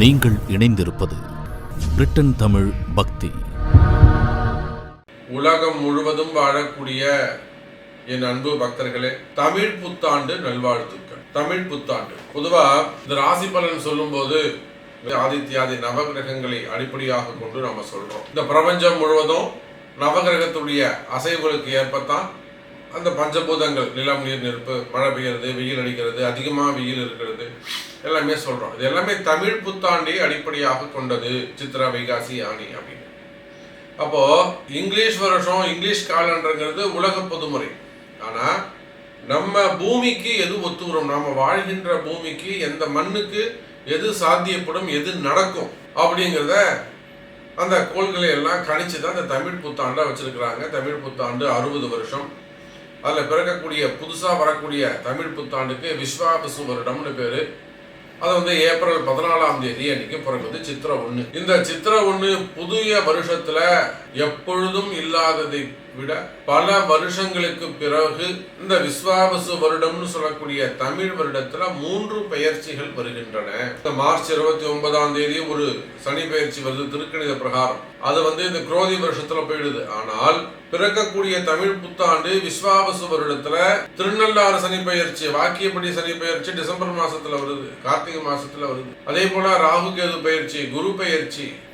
நீங்கள் இணைந்திருப்பது பிரிட்டன் தமிழ் பக்தி. உலகம் முழுவதும் வாழக்கூடிய என் அன்பு பக்தர்களே தமிழ் புத்தாண்டு நல்வாழ்த்துக்கள். தமிழ் புத்தாண்டு. பொதுவா இந்த ராசி பலன் சொல்லும்போது ஆதித்யாதி நவகிரகங்களை அடிப்படையாக கொண்டு நம்ம சொல்றோம். இந்த பிரபஞ்சம் முழுவதும் நவகிரகத்துடைய அசைவுகளுக்கு ஏற்பத்தான் அந்த பஞ்சபூதங்கள் நிலம் நீர் நெருப்பு மழை பெய்யறது வெயில் அடிக்கிறது அதிகமாக வெயில் இருக்கிறது. எல்லாமே சொல்கிறோம் இது எல்லாமே தமிழ் புத்தாண்டை அடிப்படையாக கொண்டது சித்ரா வைகாசி ஆணி அப்படின்னு. அப்போது இங்கிலீஷ் வருஷம் இங்கிலீஷ் காலண்டருங்கிறது உலக பொதுமுறை. ஆனால் நம்ம பூமிக்கு எது ஒத்து வரும் நம்ம வாழ்கின்ற பூமிக்கு எந்த மண்ணுக்கு எது சாத்தியப்படும் எது நடக்கும் அப்படிங்கிறத அந்த கோள்களை எல்லாம் கணிச்சு தான் இந்த தமிழ் புத்தாண்டை வச்சுருக்கிறாங்க. தமிழ் புத்தாண்டு அறுபது வருஷம். அதில் பிறக்கக்கூடிய புதுசாக வரக்கூடிய தமிழ் புத்தாண்டுக்கு விஸ்வாபசு வருடம்னு பேர். அது வந்து ஏப்ரல் பதினாலாம் தேதி அன்னைக்கு பிறகுது சித்திரை ஒன்று இந்த சித்திரை ஒன்று புதிய வருஷத்துல எப்பொழுதும் இல்லாததை விட பல வருஷங்களுக்கு பிறகு இந்த விஸ்வாவசு வருடம்னு சொல்லக்கூடிய தமிழ் வருடத்துல மூன்று பெயர்ச்சிகள் வருகின்றன. இந்த மார்ச் இருபத்தி ஒன்பதாம் தேதி ஒரு சனி பெயர்ச்சி வருது திருக்கணித பிரகாரம். அது வந்து இந்த குரோதி வருஷத்துல போயிடுது. ஆனால் பிறக்கக்கூடிய தமிழ் புத்தாண்டு விஸ்வாவசு வருடத்துல திருநள்ளாறு சனி பெயர்ச்சி வாக்கியப்படி சனி பெயர்ச்சி டிசம்பர் மாசத்துல வருது கார்த்திகை மாசத்துல வருது. அதே போல ராகு கேது பயிற்சி குரு பெயர்ச்சி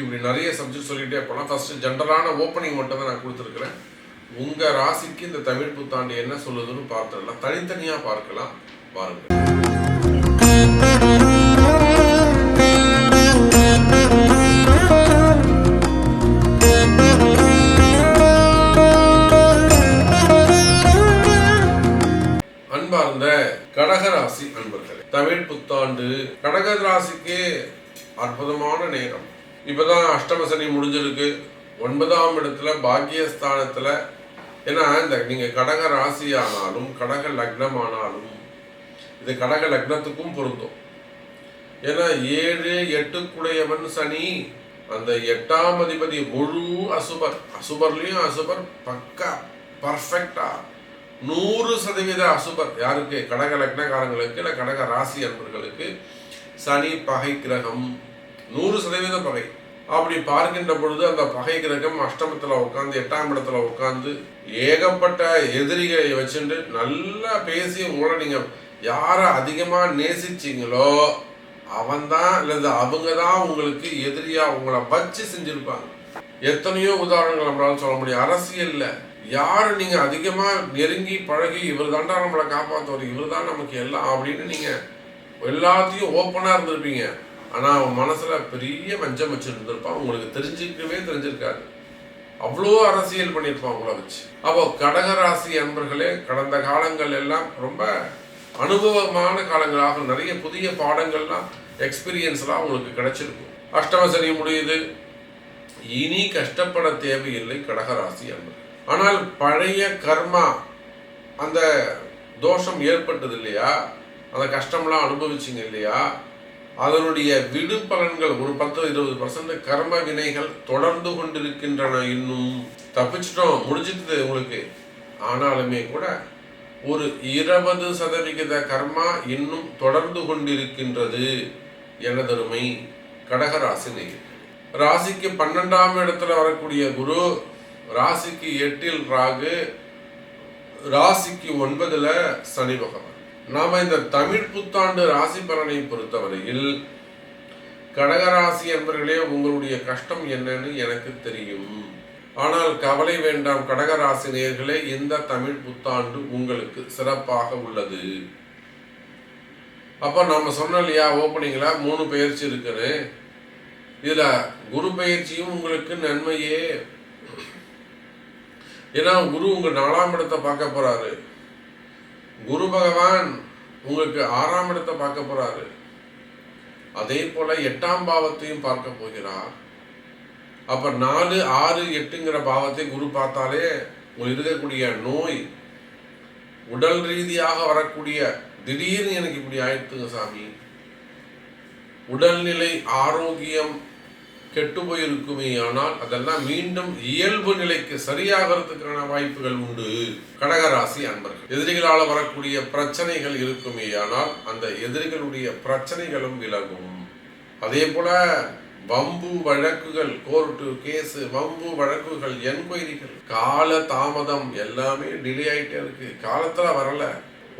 இப்படி நிறைய சப்ஜெக்ட் சொல்லிகிட்டே போனால் ஃபர்ஸ்ட் ஜென்ரலான ஓப்பனிங் மட்டும் தான் நான் கொடுத்துருக்குறேன். உங்க ராசிக்கு இந்த தமிழ் புத்தாண்டு என்ன சொல்லுதுன்னு பார்த்துடலாம். தனித்தனியா பார்க்கலாம். பாருங்கள். அன்பார்ந்த கடகராசி அன்பர்களே தமிழ் புத்தாண்டு கடகராசிக்கு அற்புதமான நேரம். இப்பதான் அஷ்டம சனி முடிஞ்சிருக்கு. ஒன்பதாம் இடத்துல பாக்கியஸ்தானத்தில். ஏன்னா இந்த நீங்கள் கடக ராசி ஆனாலும் கடக லக்னம் ஆனாலும் இது கடக லக்னத்துக்கும் பொருந்தும். ஏன்னா ஏழு எட்டுக்குடையவன் சனி. அந்த எட்டாம் அதிபதி முழு அசுபர். அசுபர்லேயும் அசுபர் பக்கா பர்ஃபெக்டா நூறு சதவீத அசுபர். யாருக்கு? கடக லக்னக்காரங்களுக்கு இல்லை கடக ராசி அன்பர்களுக்கு. சனி பகை கிரகம். நூறு சதவீத பகை. அப்படி பார்க்கின்ற பொழுது அந்த பகை கிரகம் அஷ்டமத்தில் உட்காந்து எட்டாம் இடத்துல உட்காந்து ஏகப்பட்ட எதிரிகளை வச்சுட்டு நல்லா பேசி உங்களை நீங்கள் யாரை அதிகமாக நேசிச்சீங்களோ அவன்தான் அல்லது அவங்க தான் உங்களுக்கு எதிரியா உங்களை வச்சு செஞ்சிருப்பாங்க. எத்தனையோ உதாரணங்கள் நம்மளால சொல்ல முடியும். அரசியல்ல யாரு நீங்க அதிகமா நெருங்கி பழகி இவர் தாண்டா நம்மளை காப்பாத்துவார் இவர் தான் நமக்கு எல்லாம் அப்படின்னு நீங்க எல்லாத்தையும் ஓப்பனா இருந்திருப்பீங்க. ஆனால் அவன் மனசில் பெரிய வஞ்சம் வச்சுருந்துருப்பான். உங்களுக்கு தெரிஞ்சுக்கவே தெரிஞ்சிருக்காது. அவ்வளோ அரசியல் பண்ணியிருப்பான் உங்களை வச்சு. அப்போ கடகராசி அன்பர்களே கடந்த காலங்கள் எல்லாம் ரொம்ப அனுபவமான காலங்களாக நிறைய புதிய பாடங்கள்லாம் எக்ஸ்பீரியன்ஸ்லாம் உங்களுக்கு கிடைச்சிருக்கும். அஷ்டமசனி முடியுது. இனி கஷ்டப்பட தேவையில்லை கடகராசி அன்பர் ஆனால் பழைய கர்மா அந்த தோஷம் ஏற்பட்டது இல்லையா? அந்த கஷ்டம்லாம் அனுபவிச்சிங்க இல்லையா? அதனுடைய விடு பலன்கள் ஒரு பத்து இருபது பர்சன்ட் கர்ம வினைகள் தொடர்ந்து கொண்டிருக்கின்றன இன்னும். தப்பிச்சிட்டோம் முடிஞ்சிட்டது உங்களுக்கு. ஆனாலுமே கூட ஒரு இருபது சதவிகித கர்மா இன்னும் தொடர்ந்து கொண்டிருக்கின்றது எனதருமை கடகராசி நேயர்களே. ராசிக்கு பன்னெண்டாம் இடத்துல வரக்கூடிய குரு ராசிக்கு எட்டில் ராகு ராசிக்கு ஒன்பதுல சனி பகவான். நாம இந்த தமிழ் புத்தாண்டு ராசி பலனை பொறுத்தவரையில் கடகராசி என்பர்களே உங்களுடைய கஷ்டம் என்னன்னு எனக்கு தெரியும். ஆனால் கவலை வேண்டாம் கடகராசி நேர்களே இந்த தமிழ் புத்தாண்டு உங்களுக்கு சிறப்பாக உள்ளது. அப்ப நம்ம சொன்னோம் இல்லையா ஓப்பனிங்ல மூணு பயிற்சி இருக்குது. இதுல குரு பயிற்சியும் உங்களுக்கு நன்மையே. ஏன்னா குரு உங்க நாலாம் இடத்தை பார்க்க போறாரு. குரு பகவான் உங்களுக்கு ஆறாம் இடத்தை பார்க்க போறாரு. அதே போல எட்டாம் பாவத்தையும் பார்க்க போகிறார். அப்ப நாலு ஆறு எட்டுங்கிற பாவத்தை குரு பார்த்தாலே உங்களுக்கு இருக்கக்கூடிய நோய் உடல் ரீதியாக வரக்கூடிய திடீர்னு எனக்கு இப்படி ஆயிடுத்துங்க சாமி. உடல்நிலை ஆரோக்கியம் கெட்டு போயிருக்குமே ஆனால் அதெல்லாம் மீண்டும் இயல்பு நிலைக்கு சரியாகிறதுக்கான வாய்ப்புகள் உண்டு. கடகராசி அன்பர்கள் எதிரிகளால் வரக்கூடிய பிரச்சனைகள் இருக்குமே ஆனால் அந்த எதிரிகளுடைய பிரச்சனைகளும் விலகும். அதே போல வம்பு வழக்குகள் கோர்ட்டு கேஸு வம்பு வழக்குகள் என்கொயரிகள் கால தாமதம் எல்லாமே டிலே ஆயிட்டே இருக்கு. காலத்துல வரல.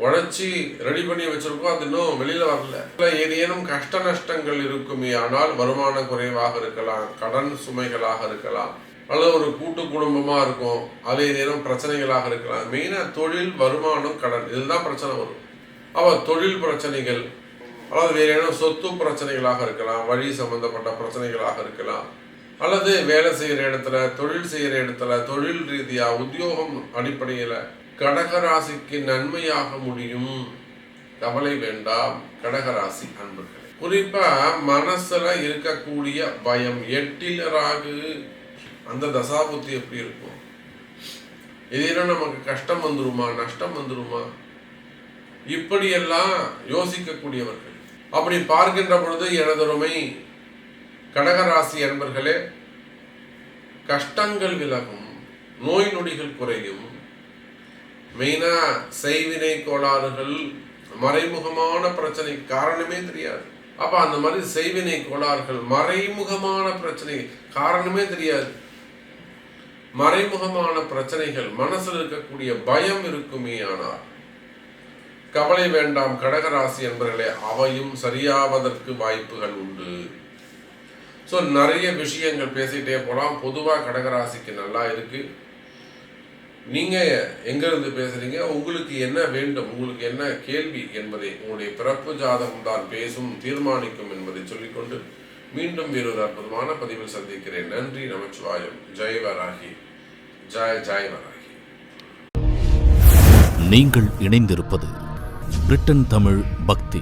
உழைச்சி ரெடி பண்ணி வச்சிருக்கோம். அது இன்னும் வெளியில வரல. ஏதேனும் கஷ்ட நஷ்டங்கள் இருக்குமே ஆனால் வருமானம் குறைவாக இருக்கலாம் கடன் சுமைகளாக இருக்கலாம் அல்லது ஒரு கூட்டு குடும்பமா இருக்கும் அது ஏதேனும் பிரச்சனைகளாக இருக்கலாம். மெயினா தொழில் வருமானம் கடன் இதுதான் பிரச்சனை வரும். அவ தொழில் பிரச்சனைகள் அல்லது வேற ஏதேனும் சொத்து பிரச்சனைகளாக இருக்கலாம் வழி சம்பந்தப்பட்ட பிரச்சனைகளாக இருக்கலாம் அல்லது வேலை செய்கிற இடத்துல தொழில் செய்கிற இடத்துல தொழில் ரீதியாக உத்தியோகம் அடிப்படையில் கடகராசிக்கு நன்மையாக முடியும். கவலை வேண்டாம். கடகராசி அன்பர்களே. குறிப்பா மனசுல இருக்கக்கூடிய பயம். எட்டில் ராகு அந்த தசாபுத்தி எப்படி இருக்கும்? ஏதேனும் நமக்கு கஷ்டம் வந்துருமா? நஷ்டம் வந்துருமா? இப்படியெல்லாம் யோசிக்கக்கூடியவர்கள். அப்படி பார்க்கின்ற பொழுது எனதொருமை கடகராசி அன்பர்களே கஷ்டங்கள் விலகும். நோய் நொடிகள் குறையும். மெயினா செய்வினை கோளாறுகள் மறைமுகமான பிரச்சனை காரணமே தெரியாது. அப்ப அந்த மாதிரி செய்வினை கோளாறுகள் மறைமுகமான பிரச்சனை காரணமே தெரியாது. மறைமுகமான பிரச்சனைகள் மனசில் இருக்கக்கூடிய பயம் இருக்குமே ஆனால். கவலை வேண்டாம் கடகராசி என்பர்களே அவையும் சரியாவதற்கு வாய்ப்புகள் உண்டு. ஸோ நிறைய விஷயங்கள் பேசிட்டே போகலாம் பொதுவாக கடகராசிக்கு நல்லா இருக்கு. நீங்கள் எங்கேருந்து பேசுகிறீங்க உங்களுக்கு என்ன வேண்டும்? உங்களுக்கு என்ன கேள்வி என்பதை உங்களுடைய பிறப்பு ஜாதகம் தான் பேசும் தீர்மானிக்கும் என்பதை சொல்லிக்கொண்டு மீண்டும் வேறொரு அற்புதமான பதிவில் சந்திக்கிறேன். நன்றி நமச்சிவாயம். ஜெய் வராகி. ஜாய் ஜெய் வராகி. நீங்கள் இணைந்திருப்பது பிரிட்டன் தமிழ் பக்தி.